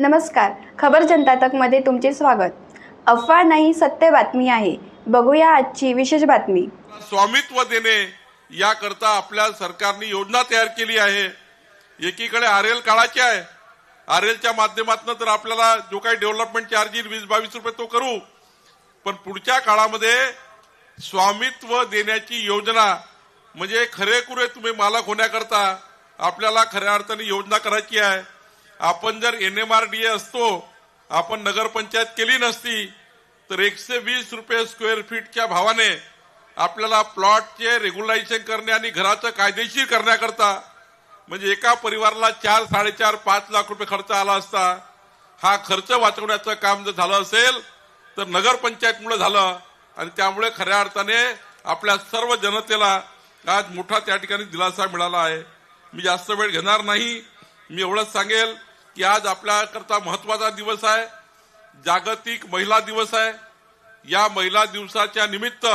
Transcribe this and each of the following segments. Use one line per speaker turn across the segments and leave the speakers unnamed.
नमस्कार. खबर जनता तकमध्ये तुमचे स्वागत. अफवा नाही सत्य बातमी आहे. बघूया आजची विशेष बातमी.
स्वामित्व देणे याकरता आपल्या सरकारने योजना तयार केली आहे. एकीकडे आर एल काळाची आहे. आर एलच्या माध्यमातून तर आपल्याला जो काही डेव्हलपमेंट चार्ज येईल वीस बावीस रुपये तो करू. पण पुढच्या काळामध्ये स्वामित्व देण्याची योजना म्हणजे खरेखुरे तुम्ही मालक होण्याकरता आपल्याला खऱ्या अर्थाने योजना करायची आहे. आपण जर N M R D A असतो आपण नगरपंचायत केली नसती तर एकशे वीस रुपये स्क्वेअर फीटच्या भावाने आपल्याला प्लॉटचे रेग्युलायझेशन करणे आणि घराचं कायदेशीर करण्याकरता म्हणजे एका परिवाराला चार साडेचार पाच लाख रुपये खर्च आला असता हा खर्च वाचवण्याचं काम जर झालं असेल तर नगरपंचायतमुळे झालं. आणि त्यामुळे खऱ्या अर्थाने आपल्या सर्व जनतेला आज मोठा त्या ठिकाणी दिलासा मिळाला आहे. मी जास्त वेळ घेणार नाही. मी एवढंच सांगेल. की आज आपल्याकरता महत्त्वाचा दिवस आहे. जागतिक महिला दिवस आहे. या महिला दिवसाच्या निमित्त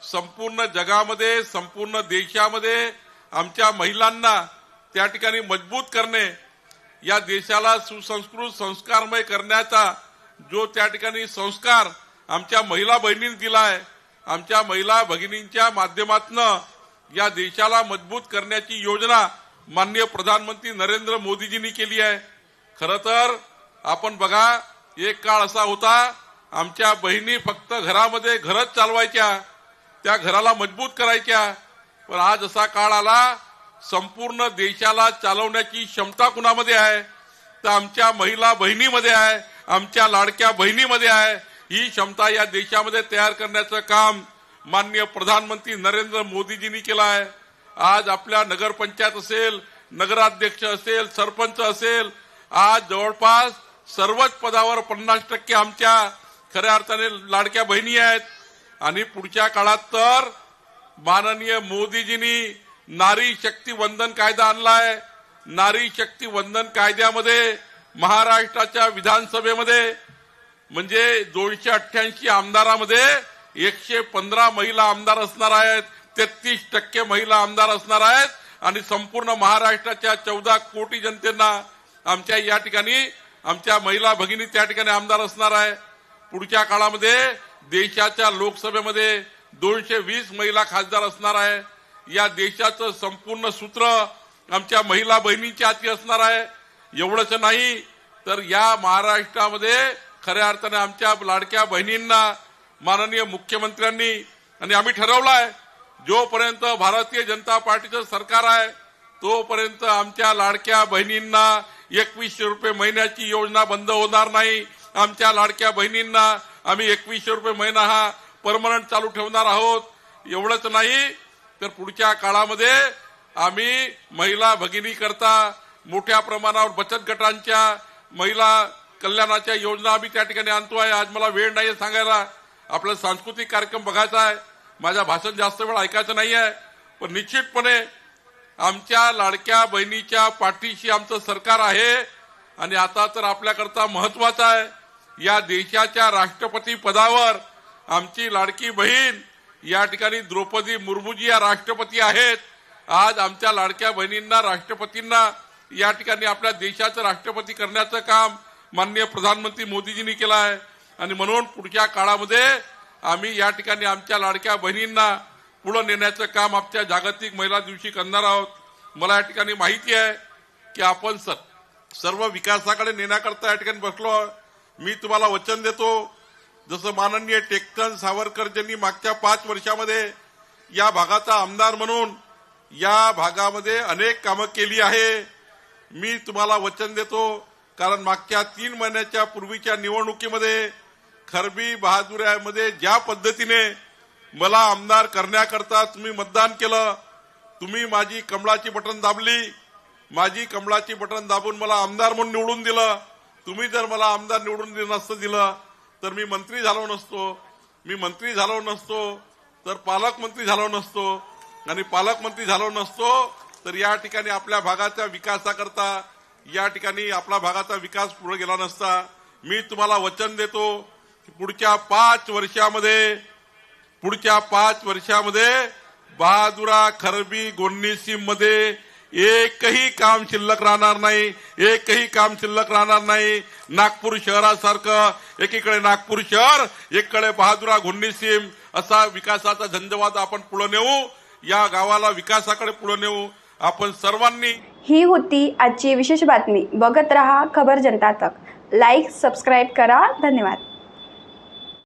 संपूर्ण जगामध्ये संपूर्ण देशामध्ये आमच्या महिलांना त्या ठिकाणी मजबूत करणे या देशाला सुसंस्कृत संस्कारमय करण्याचा जो त्या ठिकाणी संस्कार आमच्या महिला बहिणींनी दिला आहे आमच्या महिला भगिनींच्या माध्यमातून या देशाला मजबूत करण्याची योजना माननीय प्रधानमंत्री नरेंद्र मोदीजींनी केली आहे. खर तर आपण बघा एक काळ असा होता आमच्या बहिणी फक्त घरामध्ये घरच चालवायच्या त्या घराला मजबूत करायच्या पण आज असा काळ आला संपूर्ण देशाला चालवण्याची क्षमता कुणामध्ये आहे? तर आमच्या महिला बहिणीमध्ये आहे आमच्या लाडक्या बहिणीमध्ये आहे. ही क्षमता या देशामध्ये तयार करण्याचं काम माननीय प्रधानमंत्री नरेंद्र मोदीजींनी केलं आहे. आज आपल्या नगरपंचायत असेल नगराध्यक्ष असेल सरपंच असेल आज जवळपास सर्वच पदावर पन्नास टक्के आमच्या खऱ्या अर्थाने लाडक्या बहिणी आहेत. आणि पुढच्या काळात तर माननीय मोदीजींनी नारी शक्ती वंदन कायदा आणलाय. नारी शक्ती वंदन कायद्यामध्ये महाराष्ट्राच्या विधानसभेमध्ये म्हणजे दोनशे अठ्ठ्याऐंशी आमदारामध्ये एकशे पंधरा महिला आमदार असणार आहेत तेहतीस टक्के महिला आमदार असणार आहेत. आणि संपूर्ण महाराष्ट्राच्या चौदा कोटी जनतेना आमच्या या ठिकाणी आमच्या महिला भगिनी त्या ठिकाणी आमदार असणार आहे. पुढच्या काळामध्ये देशाच्या लोकसभेमध्ये दोनशे वीस महिला खासदार असणार आहे. या देशाचं संपूर्ण सूत्र आमच्या महिला बहिणींच्या हाती असणार आहे. एवढंच नाही तर या महाराष्ट्रामध्ये खऱ्या अर्थाने आमच्या लाडक्या बहिणींना माननीय मुख्यमंत्र्यांनी आणि आम्ही ठरवलं आहे जोपर्यंत भारतीय जनता पार्टीचं सरकार आहे तोपर्यंत आमच्या लाडक्या बहिणींना एकवीसशे रुपये महिन्याची योजना बंद होणार नाही. आमच्या लाडक्या बहिणींना आम्ही एकवीसशे रुपये महिना हा परमनंट चालू ठेवणार आहोत. एवढंच नाही तर पुढच्या काळामध्ये आम्ही महिला भगिनी करता मोठ्या प्रमाणावर बचत गटांच्या महिला कल्याणाच्या योजना आम्ही त्या ठिकाणी आणतो आहे. आज मला वेळ नाही सांगायला. आपला सांस्कृतिक कार्यक्रम बघायचा आहे. माझ्या भाषण जास्त वेळ ऐकायचं नाही आहे पण निश्चितपणे आमच्या लाडक्या बहिणीच्या पाठीशी आमचं सरकार आहे आणि आता तर आपल्याकरता महत्वाचं आहे. या देशाच्या राष्ट्रपती पदावर आमची लाडकी बहीण या ठिकाणी द्रौपदी मुर्मूजी या राष्ट्रपती आहेत. आज आमच्या लाडक्या बहिणींना राष्ट्रपतींना या ठिकाणी आपल्या देशाचं राष्ट्रपती करण्याचं काम माननीय प्रधानमंत्री मोदीजींनी केलं आहे. आणि म्हणून पुढच्या काळामध्ये आम्ही या ठिकाणी आमच्या लाडक्या बहिणींना पुढे नेण्याचं काम आमच्या जागतिक महिला दिवशी करणार आहोत. मला या ठिकाणी माहिती आहे की आपण स- सर्व विकासाकडे नेण्याकरता या ठिकाणी बसलो मी तुम्हाला वचन देतो जसं माननीय टेकचंद सावरकरजींनी मागच्या पाच वर्षामध्ये या भागाचा आमदार म्हणून या भागामध्ये अनेक कामं केली आहे. मी तुम्हाला वचन देतो कारण मागच्या तीन महिन्याच्या पूर्वीच्या निवडणुकीमध्ये खरबी बहादुऱ्यामध्ये ज्या पद्धतीने मला आमदार करण्याकरता तुम्ही मतदान केलं. तुम्ही माझी कमळाची बटन दाबली. माझी कमळाची बटन दाबून मला आमदार म्हणून निवडून दिलं. तुम्ही जर मला आमदार निवडून दिलं नसतं दिलं तर मी मंत्री झालो नसतो. मी मंत्री झालो नसतो तर पालकमंत्री झालो नसतो. आणि पालकमंत्री झालो नसतो तर या ठिकाणी आपल्या भागाच्या विकासाकरता या ठिकाणी आपला भागाचा विकास पुढे गेला नसता. मी तुम्हाला वचन देतो की पुढच्या पाच वर्षामध्ये पुढच्या पाच वर्षामध्ये बहादुरा खरबी गोन्नीसीममध्ये एकही काम शिल्लक राहणार नाही एकही काम शिल्लक राहणार नाही. नागपूर शहरासारखं एकीकडे नागपूर शहर एकीकडे बहादुरा घुन्नी सीम असा विकासाचा झंझवाद आपण पुढे नेऊ या गावाला विकासाकडे पुढे नेऊ. आपण सर्वांनी
ही होती आजची विशेष बातमी. बघत रहा खबर जनता तक. लाईक सबस्क्राईब करा. धन्यवाद.